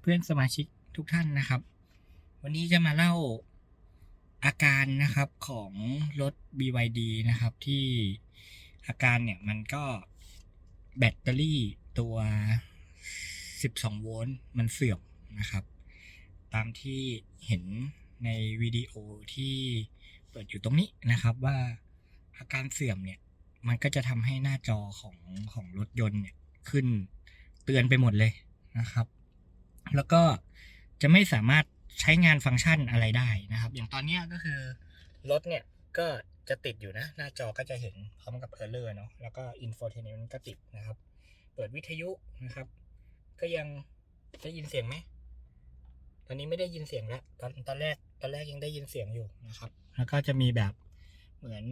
เพื่อนสมาชิกทุกท่านนะครับ วันนี้จะมาเล่าอาการนะครับของรถ BYD นะครับที่อาการเนี่ยมันก็แบตเตอรี่ตัว 12 โวลต์มันเสื่อมนะครับ ตามที่เห็นในวิดีโอที่เปิดอยู่ตรงนี้นะครับว่าอาการเสื่อมเนี่ยมันก็จะทำให้หน้าจอของของรถยนต์เนี่ยขึ้นเตือนไปหมดเลยนะครับ แล้วก็จะไม่สามารถใช้งานฟังก์ชันอะไรได้นะครับ อย่างตอนนี้ก็คือรถเนี่ยก็จะติดอยู่นะ หน้าจอก็จะเห็นพร้อมกับเออร์เลอร์เนาะแล้วก็อินโฟเทนเมนต์ก็ติดนะครับ เปิดวิทยุนะครับ ก็ยังได้ยินเสียงไหมตอนนี้ไม่ได้ยินเสียงแล้วตอนตอนแรกตอนแรกยังได้ยินเสียงอยู่นะครับ แล้วก็จะมีแบบเหมือน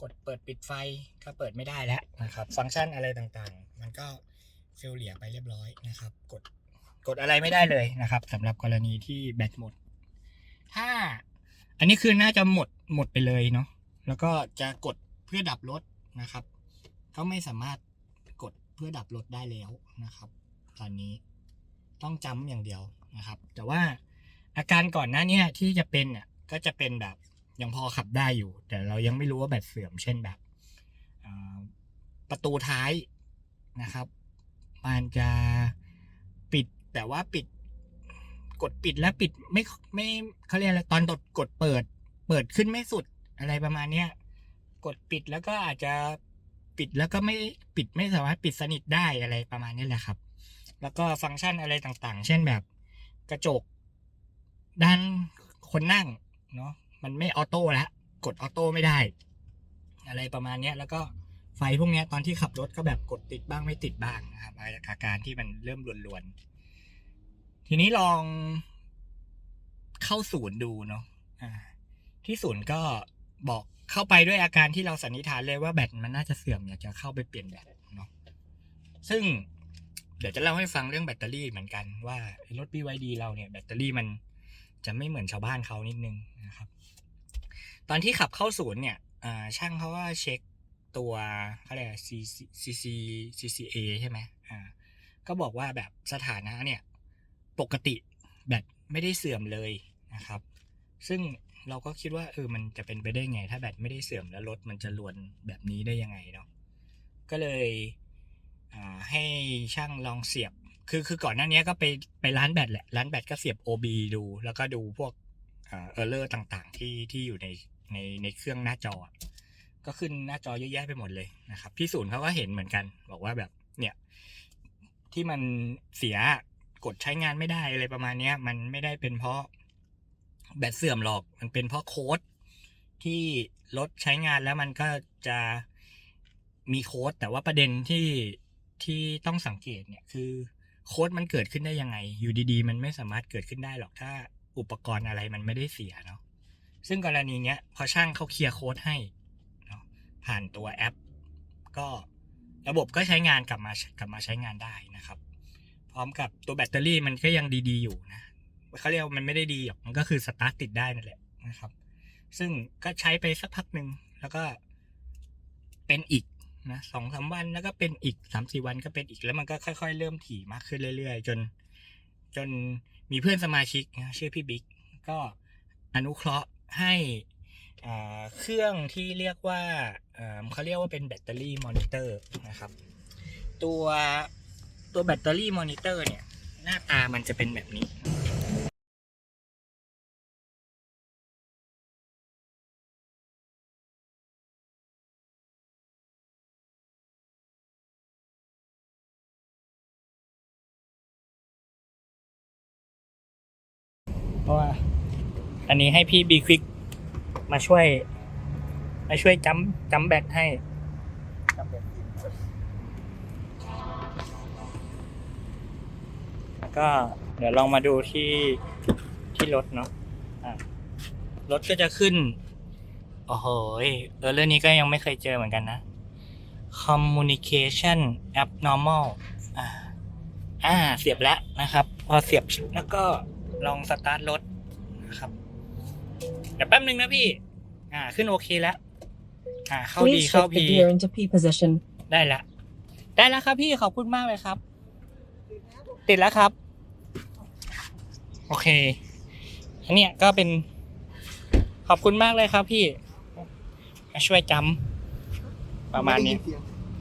กดเปิดปิดไฟก็เปิดไม่ได้แล้วนะครับ ฟังก์ชันอะไรต่างๆ มันก็เฟลเลียไปเรียบร้อยนะครับ กด กดอะไรไม่ได้เลยนะครับสำหรับกรณีที่แบตหมด ถ้าอันนี้คือน่าจะหมดหมดไปเลยเนาะแล้วก็จะกดเพื่อดับรถนะครับ ก็ไม่สามารถกดเพื่อดับรถได้แล้วนะครับ ตอนนี้ต้องจำอย่างเดียวนะครับ แต่ว่าอาการก่อนหน้านี้ที่จะเป็นอะก็จะเป็นแบบยังพอขับได้อยู่ แต่เรายังไม่รู้ว่าแบตเสื่อมเช่นแบบประตูท้ายนะครับ มันจะปิด แต่ว่าปิด กดปิดแล้วปิดไม่ไม่เขาเรียกอะไรตอนกดกดเปิด เปิดขึ้นไม่สุดอะไรประมาณเนี้ยกดปิดแล้วก็อาจจะปิดแล้วก็ไม่ปิดไม่สามารถปิดสนิทได้อะไรประมาณนี้แหละครับ แล้วก็ฟังก์ชันอะไรต่างๆ เช่นแบบกระจก ด้านคนนั่งเนาะมันไม่ออโต้แล้วกดออโต้ไม่ได้ อะไรประมาณนี้แล้วก็ไฟพวกนี้ตอนที่ขับรถก็แบบกดติดบ้างไม่ติดบ้างนะครับอาการที่มันเริ่มลวนๆ ทีนี้ลองเข้าศูนย์ดูเนาะที่ศูนย์ก็บอกเข้าไปด้วยอาการที่เราสันนิษฐานเลยว่าแบตมันน่าจะเสื่อมอยากจะเข้าไปเปลี่ยนแบตเนาะซึ่งเดี๋ยวจะเล่าให้ฟังเรื่องแบตเตอรี่เหมือนกันว่ารถ BYD เราเนี่ยแบตเตอรี่มันจะไม่เหมือนชาวบ้านเขานิดนึงนะครับ ตอนที่ขับเข้าศูนย์เนี่ยช่างเขาว่าเช็คตัวเขาเรียกอะไร CC CCA ใช่ไหมอ่าก็บอกว่าแบบสถานะเนี่ย ปกติแบตไม่ได้เสื่อมเลยนะครับ ซึ่งเราก็คิดว่าเออมันจะเป็นไปได้ไง ถ้าแบตไม่ได้เสื่อมแล้วรถมันจะลวนแบบนี้ได้ยังไงเนาะก็เลยให้ช่างลองเสียบ คือคือก่อนหน้านี้ก็ไปไปร้านแบตแหละ ร้านแบตก็เสียบ OB ดู แล้วก็ดูพวกเออร์เลอร์ต่างๆ ที่ที่อยู่ในในในเครื่องหน้าจอ ก็ขึ้นหน้าจอเยอะแยะไปหมดเลยนะครับพี่ศูนย์เขาก็เห็นเหมือนกัน บอกว่าแบบเนี่ยที่มันเสีย กดใช้งานไม่ได้อะไรประมาณเนี้ยมันไม่ได้เป็นเพราะแบตเสื่อมหรอก มันเป็นเพราะโค้ดที่รถใช้งานแล้วมันก็จะมีโค้ด แต่ว่าประเด็นที่ที่ต้องสังเกตเนี่ยคือโค้ดมันเกิดขึ้นได้ยังไง อยู่ดีๆ มันไม่สามารถเกิดขึ้นได้หรอกถ้าอุปกรณ์อะไรมันไม่ได้เสียเนาะซึ่งกรณีเนี้ยพอช่างเขาเคลียร์โค้ดให้เนาะผ่านตัวแอป ก็ระบบก็ใช้งานกลับมากลับมาใช้งานได้นะครับ ร้อมกับตัวแบตเตอรี่มันก็ยังดีๆอยู่นะเขาเรียกมันไม่ได้ดีหรอกมันก็คือสตาร์ทติดได้นั่นแหละนะครับ ซึ่งก็ใช้ไปสักพักหนึ่งแล้วก็เป็นอีกนะสองสามวันแล้วก็เป็นอีกสามสี่วันก็เป็นอีกแล้วมันก็ค่อย ๆ เริ่มถี่มากขึ้นเรื่อย ๆ จน จนมีเพื่อนสมาชิกนะชื่อพี่บิ๊กก็อนุเคราะห์ให้เครื่องที่เรียกว่าเขาเรียกว่าเป็นแบตเตอรี่มอนิเตอร์นะครับ ตัว ตัวแบตเตอรี่มอนิเตอร์เนี่ย หน้าตามันจะเป็นแบบนี้เพราะว่าอันนี้ให้พี่บีควิกมาช่วย มาช่วยจัมจัมแบตให้ ก็เดี๋ยวลองมาดูที่ที่รถเนาะอะรถก็จะขึ้น โอ้โห เออเรื่องนี้ก็ยังไม่เคยเจอเหมือนกันนะ communication abnormal อ่าอ่า เสียบแล้วนะครับ พอเสียบแล้วก็ลองสตาร์ทรถนะครับ เดี๋ยวแป๊บนึงนะพี่ อ่า ขึ้นโอเคแล้ว อ่า เข้าดี Please เข้า shift พี the gear into P position. ได้ละ ได้แล้วครับพี่ขอบคุณมากเลยครับ ติดแล้วครับ โอเค อันเนี้ยก็เป็นขอบคุณมากเลยครับพี่มาช่วยจำประมาณนี้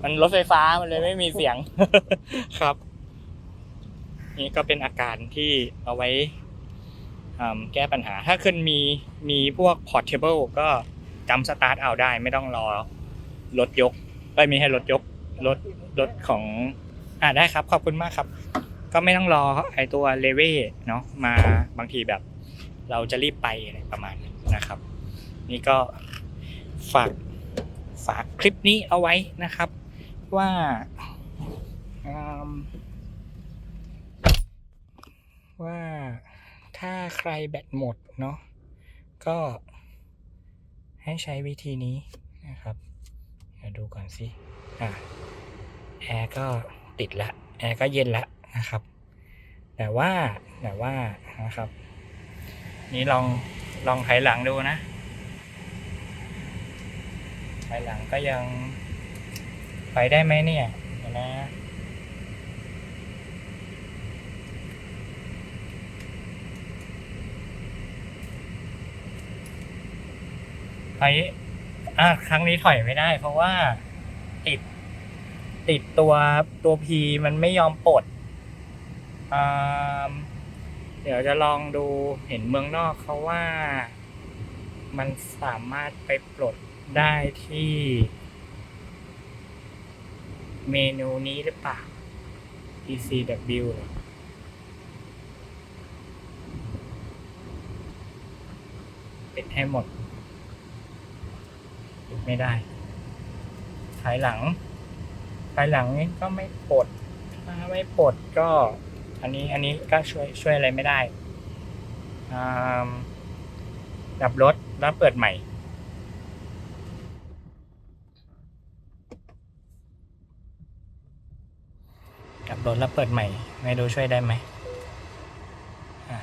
มันรถไฟฟ้ามันเลยไม่มีเสียงครับ นี่ก็เป็นอาการที่เอาไว้อืมแก้ปัญหา ถ้าขึ้นมีมีพวก portable ก็จำสตาร์ทเอาได้ไม่ต้องรอรถยกไม่มีให้รถยกรถรถของ อ่าได้ครับ ขอบคุณมากครับ ก็ไม่ต้องรอไอตัวเลเว่เนาะมาบางทีแบบเราจะรีบไปอะไรประมาณนั้นะครับ นี่ก็ฝากฝากคลิปนี้เอาไว้นะครับว่าว่าถ้าใครแบตหมดเนาะก็ให้ใช้วิธีนี้นะครับเดี๋ยวดูก่อนสิอะแอร์ก็ติดละ แอร์ก็เย็นละ นะครับ แต่ว่าแต่ว่านะครับ นี่ลองลองถหลังดูนะถหลังก็ยังไปได้ไหมเนี่ยนะไปอะครั้งนี้ถอยไม่ได้ เพราะว่าติดติดตัวตัวพีมันไม่ยอมปลด เดี๋ยวจะลองดูเห็นเมืองนอกเขาว่า มันสามารถไปปลดได้ที่ เมนูนี้หรือเปล่า ECW เหรอปิดให้หมดปิดไม่ได้ถายหลังถายหลังนี่ก็ไม่ปลดถ้าไม่ปลดก็ อันนี้อันนี้ก็ช่วยช่วยอะไรไม่ได้ดับรถแล้วเปิดใหม่กลับรถแล้วเปิดใหม่ ไม่รู้ช่วยได้ไหม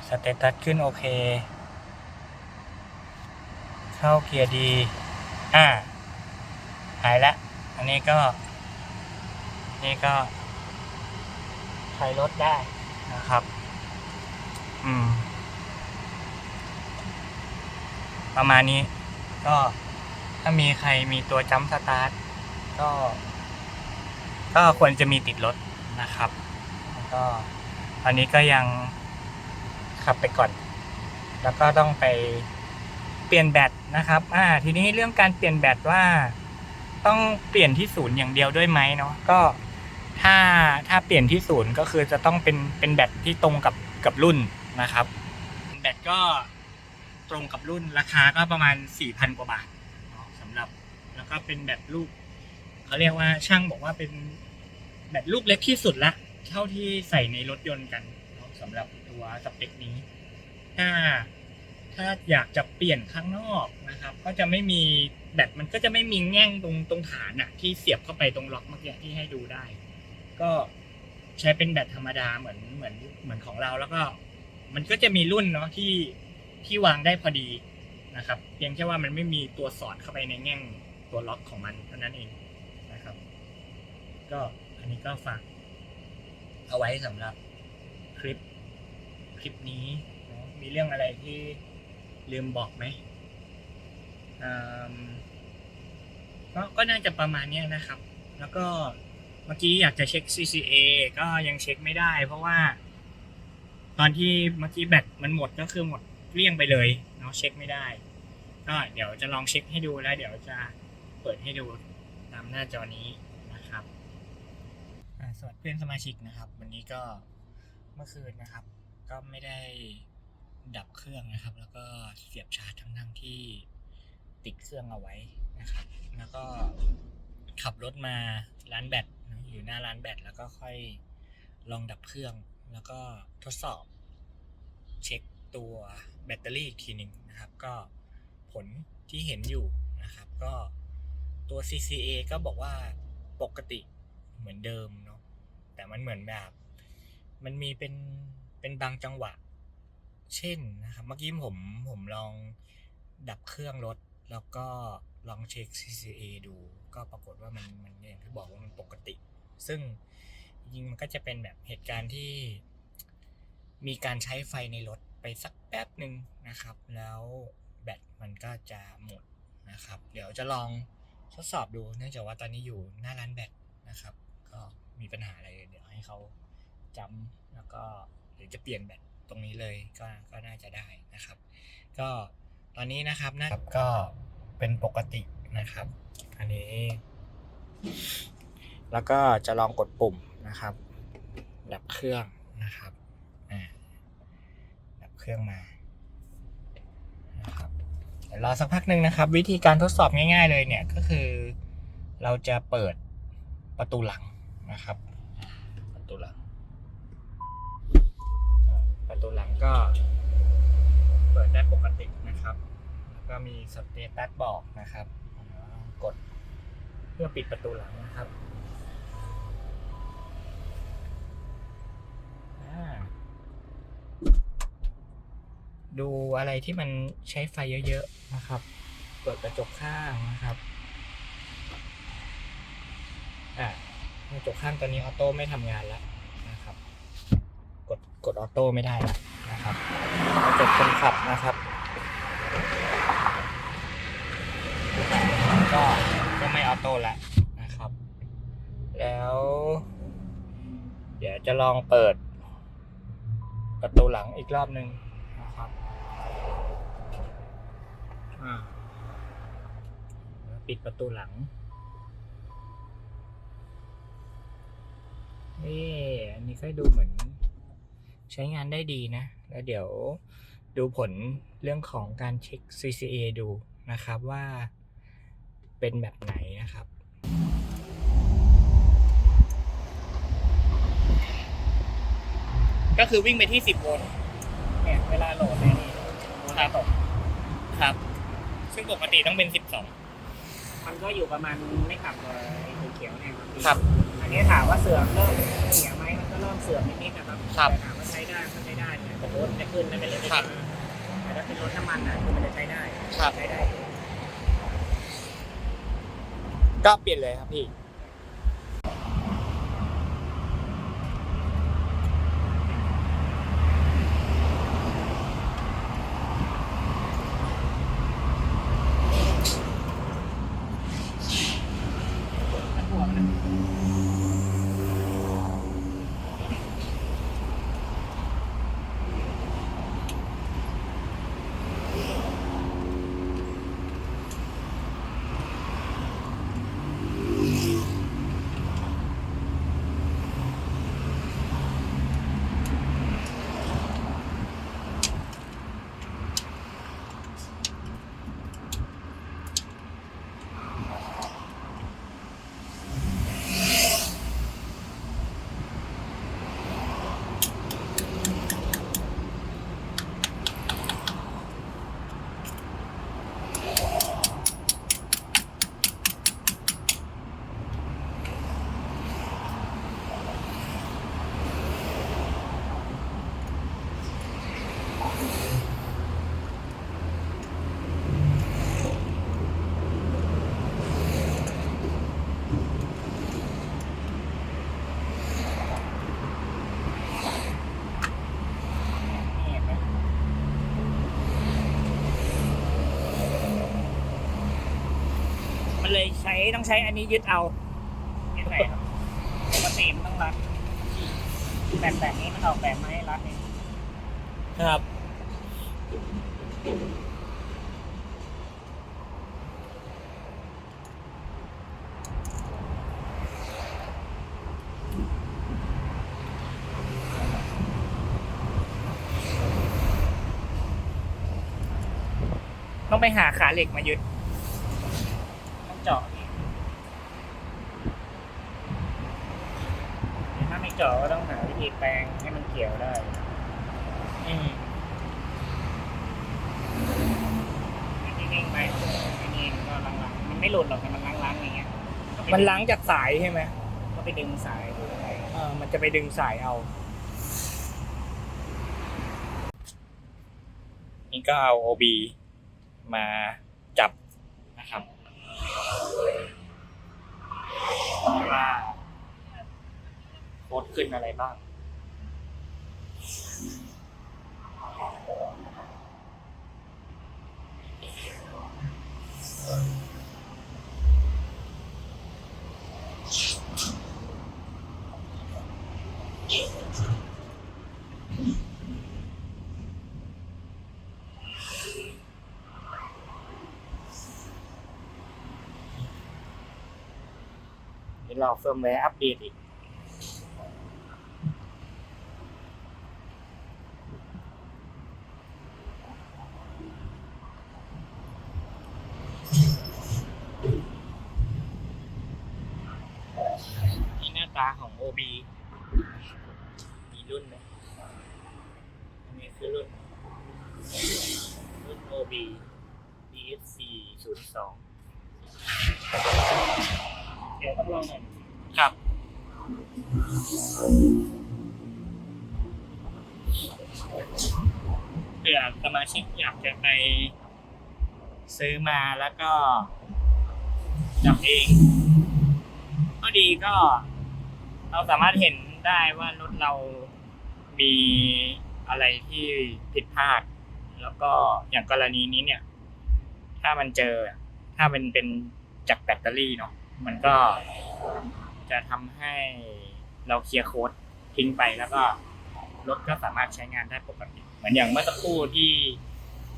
สเตตัสขึ้นโอเค เข้าเกียร์ดี อ่า หายละ อันนี้ก็ นี่ก็ใช้รถได้ นะครับ อืม ประมาณนี้ ก็ถ้ามีใครมีตัวจัมป์สตาร์ทก็ ก็ควรจะมีติดรถนะครับ ก็ตอนนี้ก็ยังขับไปก่อน แล้วก็ต้องไปเปลี่ยนแบตนะครับ อ่า ทีนี้เรื่องการเปลี่ยนแบตว่าต้องเปลี่ยนที่ศูนย์อย่างเดียวด้วยไหมเนาะ ก็ ถ้าถ้าเปลี่ยนที่ศูนย์ก็คือจะต้องเป็นเป็นแบตที่ตรงกับกับรุ่นนะครับ แบตก็ตรงกับรุ่นราคาก็ประมาณสี่พันกว่าบาทสำหรับแล้วก็เป็นแบตลูกเขาเรียกว่าช่างบอกว่าเป็นแบตลูกเล็กที่สุดละ เท่าที่ใส่ในรถยนต์กันสำหรับตัวสเปคนี้ ถ้าถ้าอยากจะเปลี่ยนข้างนอกนะครับ ก็จะไม่มีแบตมันก็จะไม่มีแง่งตรงตรงฐานอะที่เสียบเข้าไปตรงล็อกเมื่อกี้ที่ให้ดูได้ ก็ใช้เป็นแบตธรรมดาเหมือนเหมือนเหมือนของเราแล้วก็ มันก็จะมีรุ่นเนาะที่ที่วางได้พอดีนะครับ เพียงแค่ว่ามันไม่มีตัวสอดเข้าไปในแง่งตัวล็อกของมันเท่านั้นเองนะครับ ก็อันนี้ก็ฝากเอาไว้สำหรับคลิปคลิปนี้เนะมีเรื่องอะไรที่ลืมบอกไหมอืมก็ก็น่าจะประมาณนี้นะครับ แล้วก็ เมื่อกี้อยากจะเช็ค CCA ก็ยังเช็คไม่ได้ เพราะว่า ตอนที่เมื่อกี้แบตมันหมดก็คือหมดเลี้ยงไปเลยเนาะเช็คไม่ได้ ก็เดี๋ยวจะลองเช็คให้ดูแล้ว เดี๋ยวจะเปิดให้ดูตามหน้าจอนี้นะครับสวัสดีเพื่อนสมาชิกนะครับ วันนี้ก็เมื่อคืนนะครับ ก็ไม่ได้ดับเครื่องนะครับ แล้วก็เสียบชาร์จทั้งทั้งที่ติดเครื่องเอาไว้นะครับ แล้วก็ขับรถมาร้านแบต อยู่หน้าร้านแบตแล้วก็ค่อยลองดับเครื่อง แล้วก็ทดสอบ เช็คตัวแบตเตอรี่อีกทีหนึ่งนะครับ ก็ผลที่เห็นอยู่นะครับ ก็ตัว CCA ก็บอกว่าปกติเหมือนเดิมเนาะแต่มันเหมือนแบบ มันมีเป็นเป็นบางจังหวะ เช่นนะครับ เมื่อกี้ผมผมลองดับเครื่องรถแล้วก็ ลองเช็ค CCA ดูก็ปรากฏว่ามันมันอย่างที่บอกว่ามันปกติ ซึ่งจริงมันก็จะเป็นแบบเหตุการณ์ที่มีการใช้ไฟในรถไปสักแป๊บหนึ่งนะครับ แล้วแบตมันก็จะหมดนะครับ เดี๋ยวจะลองทดสอบดูเนื่องจากว่าตอนนี้อยู่หน้าร้านแบตนะครับ ก็มีปัญหาอะไรเดี๋ยวให้เขาจำแล้วก็หรือจะเปลี่ยนแบตตรงนี้เลยก็ก็น่าจะได้นะครับ ก็ตอนนี้นะครับนะครับก็ เป็นปกตินะครับ อันนี้ แล้วก็จะลองกดปุ่มนะครับ ดับเครื่องนะครับดับเครื่องมานะครับเดี๋ยวรอสักพักหนึ่งนะครับ วิธีการทดสอบง่ายๆเลยเนี่ยก็คือ เราจะเปิดประตูหลังนะครับ ประตูหลัง ประตูหลังก็เปิดได้ปกตินะครับ ก็มีสเตตัสบอกนะครับกดเพื่อปิดประตูหลังนะครับดูอะไรที่มันใช้ไฟเยอะๆนะครับ เปิดกระจกข้างนะครับอ่ากระจกข้างตอนนี้ออโต้ไม่ทำงานแล้วนะครับ กดกดออโต้ไม่ได้แล้วนะครับกระจกคนขับนะครับ ก็ก็ไม่ออโต้แล้วนะครับ แล้ว เดี๋ยวจะลองเปิด ประตูหลังอีกรอบหนึ่งนะครับปิดประตูหลังนี่อันนี้ก็ดูเหมือน ใช้งานได้ดีนะ แล้วเดี๋ยวดูผลเรื่องของการเช็ค CCA ดูนะครับว่า เป็นแบบไหนนะครับก็คือวิ่งไปที่ 10 โวลต์เนี่ยเวลาโหลดเนี่ยนี่ครับครับ ซึ่งปกติต้องเป็นมันก็อยู่ประมาณไม่ต่ำกว่าไอ้ตัวเขียวเนี่ยครับพี่12ครับอันนี้ถามว่าเสื่อมเริ่มเสียไหมมันก็เริ่มเสื่อมนิดๆนะครับครับแต่ถามว่าใช้ได้ก็ใช้ได้เนี่ยแต่รถจะขึ้นนะเป็นเรื่องไม่ครัได้บแต่ถ้าเป็นรถน้ำมันนะคือมันจะใช้ได้ครับ ใช้ได้ ก็เปลี่ยนเลยครับพี่ มันเลยใช้ต้องใช้อันนี้ยึดเอายึดไหนครับปกติมันต้องรัดแบบแบบนี้มันออกแบบมาให้รัดเองครับต้องไปหาขาเหล็กมายึด ต้องเจาะนี่ถ้าไม่เจาะก็ต้องหาวิธี แปลงให้มันเกี่ยวได้ อืมนิ่งๆไปนิ่งๆก็ล้างๆมันไม่หลุดหรอกแต่มันล้างๆอย่างเงี้ยมันล้างจากสายใช่ไหมก็ไปดึงสายดูไปเออมันจะไปดึงสายเอา นี่ก็เอา OB มาจับนะครับว่าโค้ดขึ้นอะไรบ้าง รอเฟิร์มแวร์อัปเดตอีก นี่หน้าตาของ OB มีรุ่นไหมอันนี้คือรุ่น รุ่น OB DSC 02 เดี๋ยวต้องลองหน่อย ครับ เผื่อสมาชิกอยากจะไปซื้อมาแล้วก็จับเองก็ดีก็ เราสามารถเห็นได้ว่ารถเรามีอะไรที่ผิดพลาด แล้วก็อย่างกรณีนี้เนี่ย ถ้ามันเจอถ้ามันเป็นจากแบตเตอรี่เนาะมันก็ จะทำให้เราเคลียร์โค้ดทิ้งไปแล้วก็รถก็สามารถใช้งานได้ปกติ เหมือนอย่างเมื่อสักครู่ที่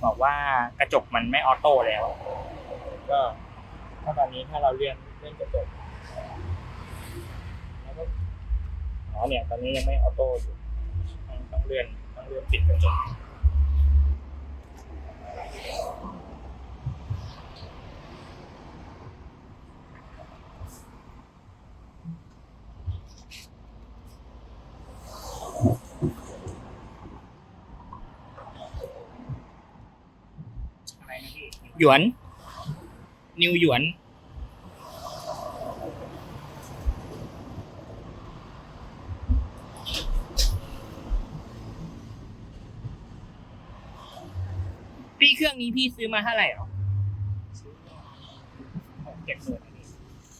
บอกว่ากระจกมันไม่ออโต้แล้ว ก็ถ้าตอนนี้ถ้าเราเลื่อนเลื่อนกระจกแล้วก็อ๋อเนี่ย ตอนนี้ยังไม่ออโต้อยู่ต้องต้องเลื่อนต้องเลื่อนปิดกระจก อะไรนะพี่ หยวน นิวหยวนพี่เครื่องนี้พี่ซื้อมาเท่าไหร่หรอซื้อหกเจ็ดหมื่นอันนี้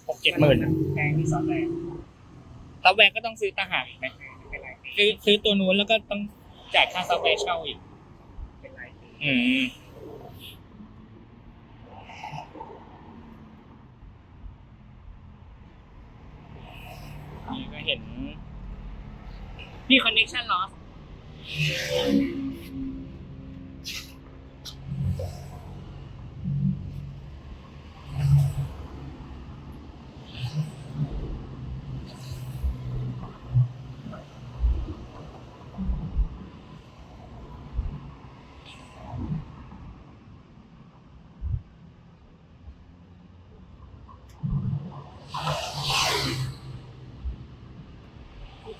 หกเจ็ดหมื่นแพงที่ซอฟต์แวร์ซอฟต์แวร์ก็ต้องซื้อต่างหากอีกไหมไม่เป็นไรพี่ซื้อซื้อตัวนู้นแล้วก็ต้องจ่ายค่าซอฟต์แวร์เช่าอีกเป็นไรพี่อืม นี่ก็ เห็น พี่คอนเน c t ชันลอส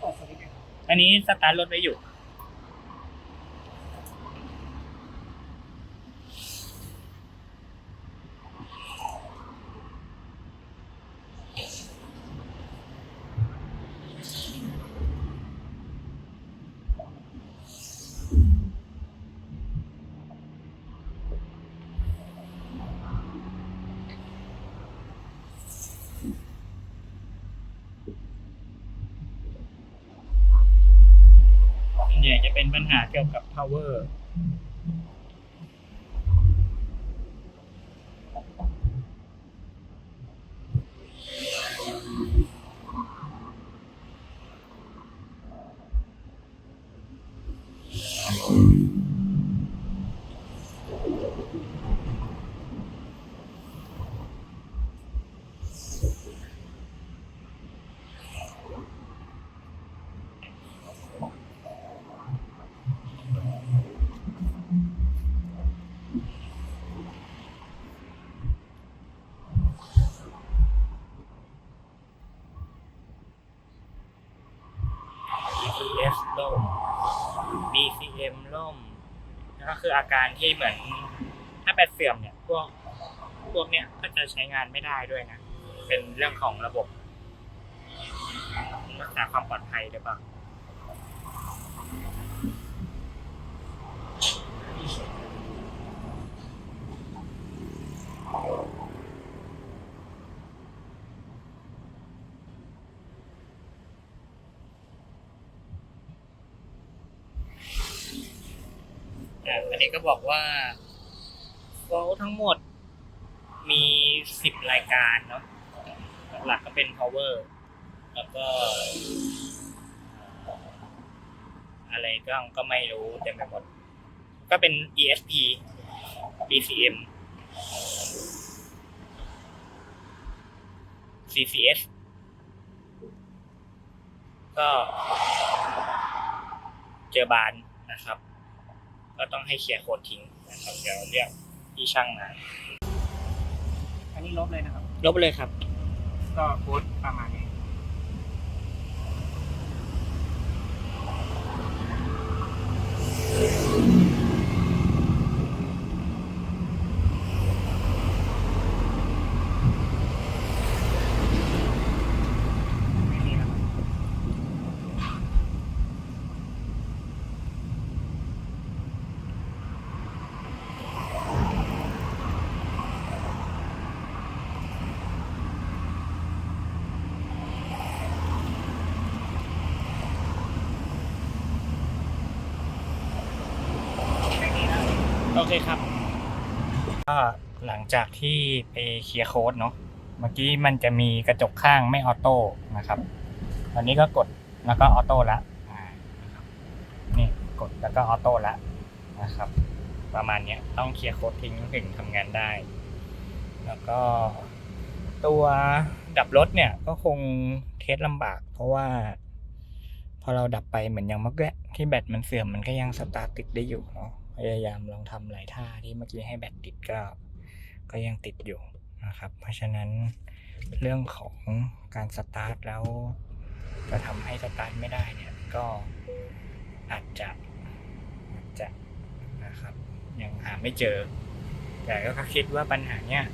เปิดสวิตช์ยัง อันนี้สตาร์ทรถไว้อยู่ จะเป็นปัญหาเกี่ยวกับ power BCS ล่ม BCM ล่มแล้วก็คืออาการที่เหมือนถ้าแบตเสื่อมเนี่ยพวกพวกเนี้ยก็จะใช้งานไม่ได้ด้วยนะ เป็นเรื่องของระบบรักษาความปลอดภัยหรือเปล่า อะอันนี้ก็ บอกว่าโฟลทั้งหมดมีสิบรายการเนาะหลักๆก็เป็น power แล้วก็ อะไรก็ก็ไม่รู้เต็มไปหมด ก็เป็น ESP BCM CCS ก็เจอบานนะครับ ก็ต้องให้เคลียร์โค้ดทิ้งนะครับเดี๋ยวเรียกพี่ช่างมาอันนี้ลบเลยนะครับ ลบไปเลยครับ ก็โค้ดประมาณนี้ ไม่มีนะครับ ไม่มีนะ โอ เคครับก็หลังจากที่ไปเคลียร์โค้ดเนาะเมื่อกี้มันจะมีกระจกข้างไม่ออโต้นะครับตอนนี้ก็กดแล้วก็ออโต้ละนี่กดแล้วก็ออโต้ละนะครับ ประมาณนี้ต้องเคลียร์โค้ดทิ้งถึงทำงานได้ แล้วก็ตัวดับรถเนี่ยก็คงเทสลำบาก เพราะว่า พอเราดับไปเหมือนอย่างเมื่อกี้ที่แบตมันเสื่อมมันก็ยังสตาร์ทติดได้อยู่เนาะ พยายามลองทำหลายท่าที่เมื่อกี้ให้แบตติดก็ก็ยังติดอยู่นะครับ เพราะฉะนั้นเรื่องของการสตาร์ทแล้วจะทำให้สตาร์ทไม่ได้เนี่ยก็อาจจะอาจจะนะครับ ยังหาไม่เจอ แต่ก็คิดว่าปัญหาเนี้ย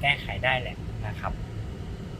แก้ไขได้แหละนะครับ